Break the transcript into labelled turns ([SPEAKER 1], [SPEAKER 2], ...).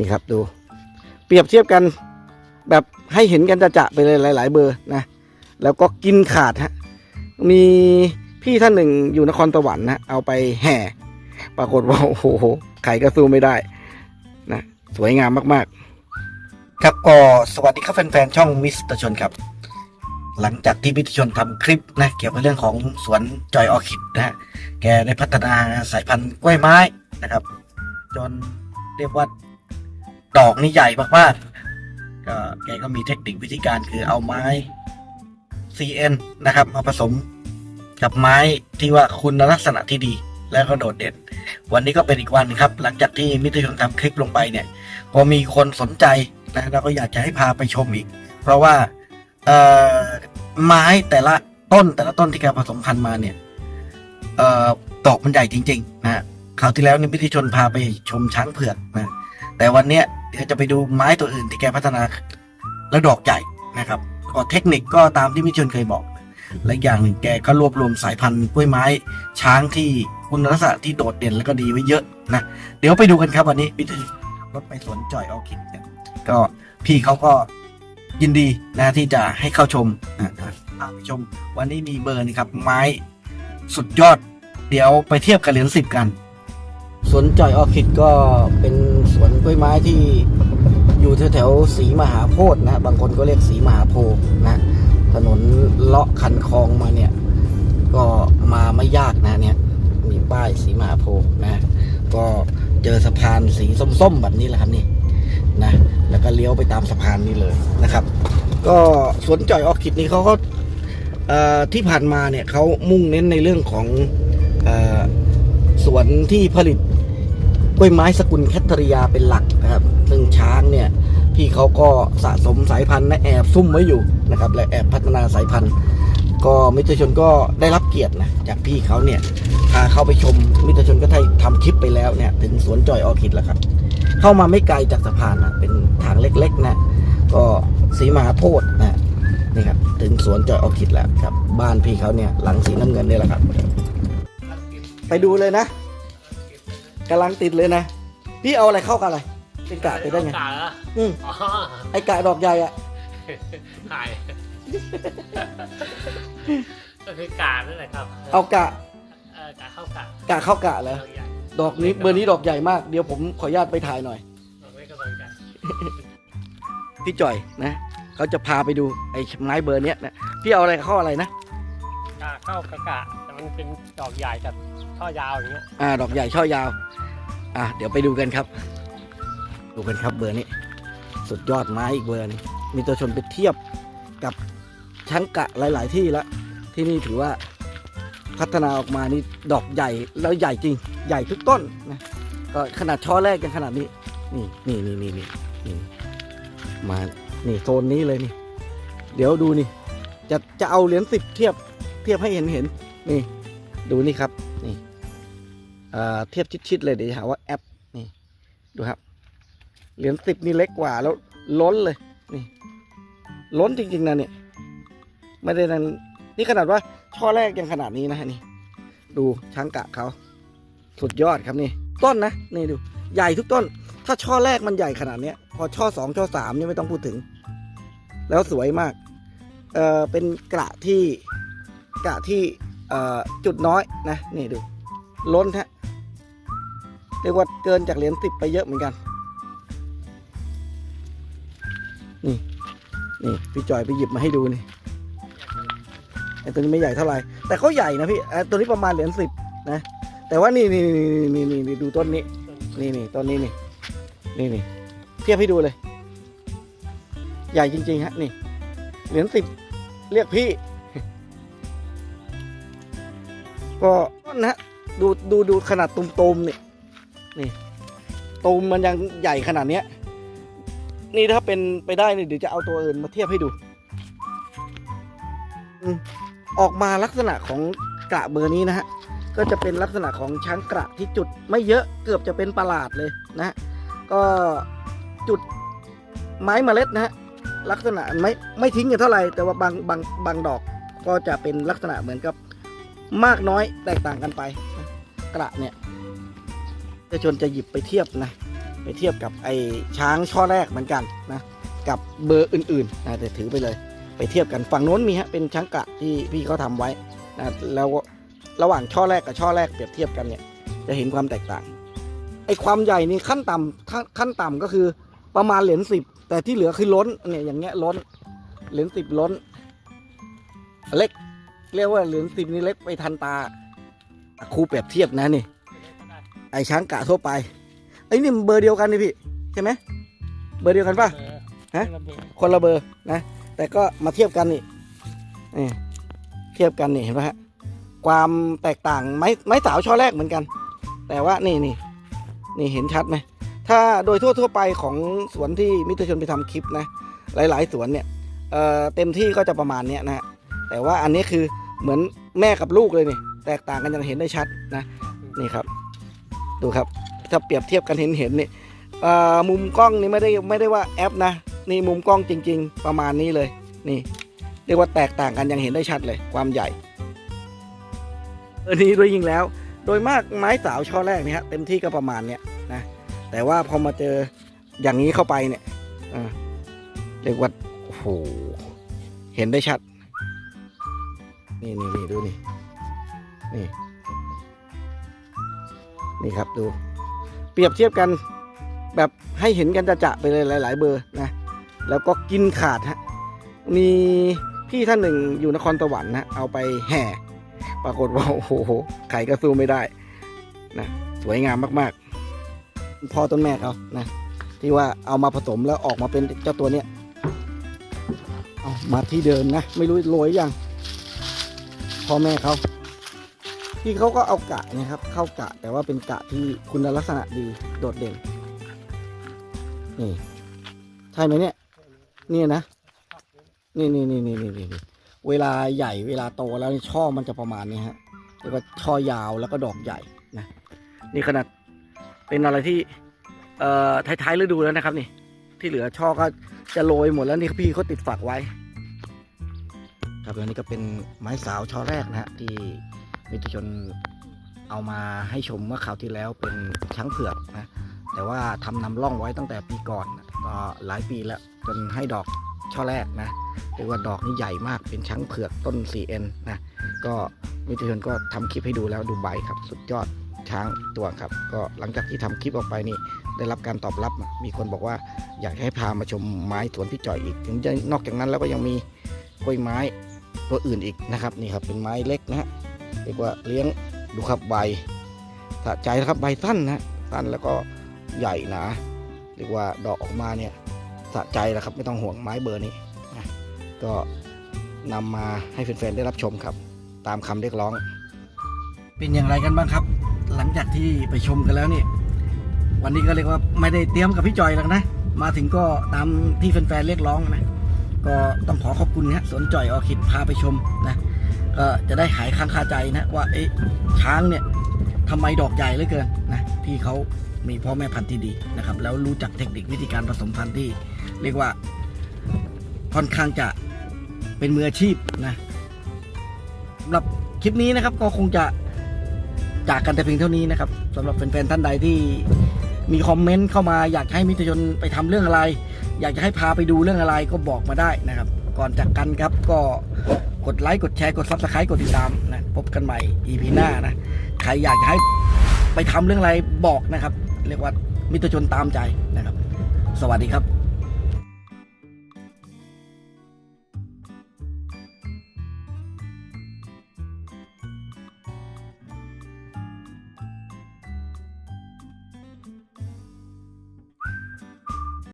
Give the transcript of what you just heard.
[SPEAKER 1] นี่ครับดู เปรียบเทียบกันแบบให้เห็นกันจะจะไปเลยหลาย ๆ เบอร์นะ แล้วก็กินขาดฮะ มีพี่ท่านหนึ่งอยู่นครสวรรค์นะเอาไปแห่ ปรากฏว่าโอ้โหใครก็สู้ไม่ได้นะสวยงามมาก ๆ ครับก็สวัสดีครับแฟน ๆ ช่องมิสเตอร์ชนครับ หลังจากที่มิสเตอร์ชนทำคลิปนะ เกี่ยวกับเรื่องของสวนจอยออคิดนะฮะแกได้พัฒนาสายพันธุ์กล้วยไม้นะครับ จนเรียกว่า ดอกนี่ใหญ่มากๆก็แกก็มีเทคนิควิธีการคือเอาไม้ CN นะครับ มาผสมกับไม้ที่ว่าคุณลักษณะที่ดีแล้วก็โดดเด่น วันนี้ก็เป็นอีกวันครับ หลังจากที่มิตรชนทำคลิปลงไปเนี่ย พอมีคนสนใจนะเราก็อยากจะให้พาไปชมอีก เพราะว่าเอ่อไม้แต่ละต้นแต่ละต้นที่แกผสมพันธุ์มาเนี่ยเอ่อดอกมันใหญ่จริง ๆ นะฮะคราวที่แล้วนี่มิตรชนพาไปชมช้างเผือกนะแต่วันเนี้ย เดี๋ยวจะไปดูไม้ตัวอื่นที่แกพัฒนา แล้วดอกใหญ่นะครับก็เทคนิคก็ตามที่มิตรชนเคยบอก และอย่างหนึ่งแกก็รวบรวมสายพันธุ์กล้วยไม้ช้างที่คุณลักษณะที่โดดเด่นแล้วก็ดีไว้เยอะนะเดี๋ยวไปดูกันครับวันนี้มิตรถไปสวนจอยออคิดเนี่ยก็พี่เขาก็ยินดีนะที่จะให้เข้าชมนะพาไปชม วันนี้มีเบอร์นี่ครับ ไม้สุดยอด เดี๋ยวไปเทียบกับเหรียญสิบกันสวนจอยออคิดก็เป็น วนกล้วยไม้ที่อยู่แถวๆสีมหาโพธิ์นะบางคนก็เรียกสีมหาโพธิ์นะถนนเลาะคันคลองมาเนี่ย ก็มาไม่ยากนะเนี่ย มีป้ายสีมหาโพธิ์นะ ก็เจอสะพานสีส้มๆแบบนี้แหละครับนี่นะแล้วก็เลี้ยวไปตามสะพานนี้เลยนะครับ ก็สวนจอยออคิดนี่เขาก็เอ่อที่ผ่านมาเนี่ยเขามุ่งเน้นในเรื่องของเออสวนที่ผลิต ล้วยไม้สกุลแคทเทอริยาเป็นหลักนะครับ ซึ่งช้างเนี่ยพี่เขาก็สะสมสายพันธุ์และแอบซุ่มไว้อยู่นะครับและแอบพัฒนาสายพันธุ์ ก็มิตรชนก็ได้รับเกียรตินะจากพี่เขาเนี่ยพาเข้าไปชมมิตรชนก็ได้ทำคลิปไปแล้วเนี่ยถึงสวนจอยออคิดแล้วครับ เข้ามาไม่ไกลจากสะพานนะเป็นทางเล็กๆนะก็สีมหาโพธิ์นะนี่ครับถึงสวนจอยออคิดแล้วครับ บ้านพี่เขาเนี่ยหลังสีน้ำเงินนี่แหละครับ ไปดูเลยนะ กำลังติดเลยนะ พี่เอาอะไรเข้ากันอะไรเป็นกะไปได้ไง
[SPEAKER 2] กะเหรอ
[SPEAKER 1] อืม
[SPEAKER 2] อ๋อ
[SPEAKER 1] ไอกะดอกใหญ่อะ
[SPEAKER 2] ขายก็คือกานั่นแหละครับ
[SPEAKER 1] เอากะ
[SPEAKER 2] เออกาเข้ากะ
[SPEAKER 1] กะเข้ากะเหรอ
[SPEAKER 2] ดอกใหญ่
[SPEAKER 1] ดอกนี้เบอร์นี้ดอกใหญ่มากเดี๋ยวผมขออนุญาตไปถ่ายหน่อย
[SPEAKER 2] ดอกเล็กก็ดอกใหญ่
[SPEAKER 1] พี่จ่อยนะเขาจะพาไปดูไอ้ไม้เบอร์เนี้ยนะพี่เอาอะไรเข้าอะไรนะ
[SPEAKER 2] กาเข้ากะกะแต่มันเป็นดอกใหญ่กับ ช่อยาวอย่างเงี้ย
[SPEAKER 1] อ่าดอกใหญ่ช่อยาว อ่าเดี๋ยวไปดูกันครับ ดูกันครับเบอร์นี้ สุดยอดไม้อีกเบอร์นึงมีตัวชนไปเทียบกับช้างกะหลาย ๆ ที่ล้วที่นี่ถือว่าพัฒนาออกมานี่ดอกใหญ่แล้วใหญ่จริง ใหญ่ทุกต้นนะก็ขนาดช่อแรกยังขนาดนี้ นี่นี่นี่นี่นี่นี่มานี่โซนนี้เลยนี่ เดี๋ยวดูนี่ จะจะเอาเหรียญสิบเทียบเทียบให้เห็นเห็นนี่ ดูนี่ครับ เทียบชิดๆเลยเดี๋ยวจะหาว่าแอปนี่ดูครับ เหรียญสิบนี่เล็กกว่าแล้วล้นเลยนี่ ล้นจริงๆนะเนี่ยไม่ได้นั้นนี่ขนาดว่าช่อแรกยังขนาดนี้นะนี่ ดูช้างกะเขาสุดยอดครับนี่ ต้นนะนี่ดู ใหญ่ทุกต้น ถ้าช่อแรกมันใหญ่ขนาดเนี้ย พอช่อสองช่อสามนี่ไม่ต้องพูดถึง แล้วสวยมากเออเป็นกระที่กระที่จุดน้อยนะนี่ดู ล้นฮะ เรียกว่าเกินจากเหรียญสิบไปเยอะเหมือนกัน นี่นี่พี่จอยไปหยิบมาให้ดูนี่ไอ้ตัวนี้ไม่ใหญ่เท่าไหร่แต่เขาใหญ่นะพี่ไอ้ตัวนี้ประมาณเหรียญสิบนะ แต่ว่านี่นี่นี่นี่นี่ดูต้นนี้ นี่นี่ต้นนี้นี่นี่นี่เทียบให้ดูเลย ใหญ่จริงๆฮะนี่เหรียญสิบเรียกพี่ ก็นนะฮะดูดูดูขนาดตุ่มๆนี่ นี่ตุ่มมันยังใหญ่ขนาดเนี้ย นี่ถ้าเป็นไปได้นี่เดี๋ยวจะเอาตัวอื่นมาเทียบให้ดู ออกมาลักษณะของกระเบอร์นี้นะฮะ ก็จะเป็นลักษณะของช้างกระที่จุดไม่เยอะเกือบจะเป็นประหลาดเลยนะฮะก็จุดไม้เมล็ดนะฮะลักษณะไม่ไม่ทิ้งกันเท่าไหร่แต่ว่าบางบางบางดอกก็จะเป็นลักษณะเหมือนกับมากน้อยแตกต่างกันไป กระเนี่ย จะชนจะหยิบไปเทียบนะไปเทียบกับไอ้ช้างช่อแรกเหมือนกันนะกับเบอร์อื่นๆนะแต่ถือไปเลย ไปเทียบกันฝั่งโน้นมีฮะเป็นช้างกะที่พี่เขาทำไว้นะแล้วระหว่างช่อแรกกับช่อแรกเปรียบเทียบกันเนี่ยจะเห็นความแตกต่างไอ้ความใหญ่นี่ขั้นต่ำขั้นต่ำก็คือประมาณเหรียญสิบแต่ที่เหลือคือล้นเนี่ยอย่างเงี้ยล้นเหรียญสิบล้น เล็ก เรียกว่าเหรียญสิบนี่เล็กไปทันตาครูเปรียบเทียบนะนี่ ไอช้างกะทั่วไปไอ้นี่มันเบอร์เดียวกันนี่พี่ใช่ไหมเบอร์เดียวกันปะฮะคนละเบอร์นะ แต่ก็มาเทียบกันนี่นี่เทียบกันนี่เห็นไหมฮะความแตกต่างไม้ไม้สาวช่อแรกเหมือนกัน แต่ว่านี่นี่นี่เห็นชัดไหมถ้าโดยทั่วทั่วไปของสวนที่มิตรชนไปทำคลิปนะ หลาย ๆ สวนเนี่ยเอ่อเต็มที่ก็จะประมาณเนี้ยนะฮะแต่ว่าอันนี้คือเหมือนแม่กับลูกเลยนี่แตกต่างกันอย่างเห็นได้ชัดนะนี่ครับ ดูครับ ถ้าเปรียบเทียบกันเห็นเห็นนี่มุมกล้องนี่ไม่ได้ไม่ได้ว่าแอปนะ นี่มุมกล้องจริง ๆ ประมาณนี้เลย นี่ เรียกว่าแตกต่างกันย่างเห็นได้ชัดเลย ความใหญ่เออนี้ด้วยยิงแล้ว โดยมากไม้สาวช่อแรกนี่ฮะเต็มที่ก็ประมาณเนี้ยนะแต่ว่าพอมาเจออย่างนี้เข้าไปเนี่ยเรียกว่าโอ้โหเห็นได้ชัด นี่นี่นี่ดูนี่นี่ นี่ครับดู เปรียบเทียบกันแบบให้เห็นกันจะจะไปเลยหลาย ๆ เบอร์นะแล้วก็กินขาดฮะมีพี่ท่านหนึ่งอยู่นครสวรรค์นะเอาไปแห่ ปรากฏว่าโอ้โหใครก็สู้ไม่ได้นะสวยงามมากๆ พ่อต้นแม่เขานะที่ว่าเอามาผสมแล้วออกมาเป็นเจ้าตัวเนี้ยเอามาที่เดิมนะ ไม่รู้โรยยังพ่อแม่เขา ที่เขาก็เอากะนะครับ เข้ากะแต่ว่าเป็นกะที่คุณลักษณะดีโดดเด่น นี่ใช่ไหมเนี่ย นี่นะ นี่นี่นี่นี่นี่นี่เวลาใหญ่เวลาโตแล้วนี่ช่อมันจะประมาณนี้ฮะเรียกว่าช่อยาวแล้วก็ดอกใหญ่นะนี่ขนาดเป็นอะไรที่ เอ่อท้ายๆฤดูแล้วนะครับ นี่ ที่เหลือช่อก็จะโรยหมดแล้วนี่พี่เขาติดฝักไว้ ครับแล้วนี่ก็เป็นไม้สาวช่อแรกนะฮะที่ มิตรชนเอามาให้ชมเมื่อคราวที่แล้วเป็นช้างเผือกนะแต่ว่าทำนำร่องไว้ตั้งแต่ปีก่อนก็หลายปีแล้วจนให้ดอกช่อแรกนะเรียกว่าดอกนี่ใหญ่มากเป็นช้างเผือกต้น 4N นะก็มิตรชนก็ทำคลิปให้ดูแล้วดูใบครับ สุดยอดช้างตัวครับ ก็หลังจากที่ทำคลิปออกไปนี่ได้รับการตอบรับ มีคนบอกว่าอยากให้พามาชมไม้สวนพี่จ่อยอีก ถึงจะนอกจากนั้นแล้วก็ยังมีกล้วยไม้ตัวอื่นอีกนะครับนี่ครับเป็นไม้เล็กนะฮะ เรียกว่าเลี้ยงดูครับใบสะใจนะครับใบสั้นนะสั้นแล้วก็ใหญ่หนาเรียกว่าดอกออกมาเนี่ยสะใจแล้วครับไม่ต้องห่วงไม้เบอร์นี้นะก็นำมาให้แฟนๆได้รับชมครับ ตามคำเรียกร้อง เป็นอย่างไรกันบ้างครับ หลังจากที่ไปชมกันแล้วนี่วันนี้ก็เรียกว่าไม่ได้เตรียมกับพี่จอยแล้วนะ มาถึงก็ตามที่แฟนๆเรียกร้องนะ ก็ต้องขอขอบคุณนะสวนจ่อยออคิดพาไปชมนะ ก็จะได้หายค้างคาใจนะว่าเอ๊ะช้างเนี่ยทำไมดอกใหญ่เหลือเกินนะพี่เขามีพ่อแม่พันธุ์ที่ดีนะครับ แล้วรู้จักเทคนิควิธีการผสมพันธุ์ที่ เรียกว่าค่อนข้างจะเป็นมืออาชีพนะสำหรับคลิปนี้นะครับก็คงจะจากกันแต่เพียงเท่านี้นะครับสำหรับแฟนๆท่านใดที่มีคอมเมนต์เข้ามาอยากให้มิตรชนไปทำเรื่องอะไร อยากจะให้พาไปดูเรื่องอะไรก็บอกมาได้นะครับ ก่อนจากกันครับก็ กดไลค์กดแชร์กดซับสไครต์กดติดตามนะพบกันใหม่ EP หน้านะใครอยากจะให้ไปทำเรื่องอะไรบอกนะครับ เรียกว่ามิตรชนตามใจนะครับ สวัสดีครับ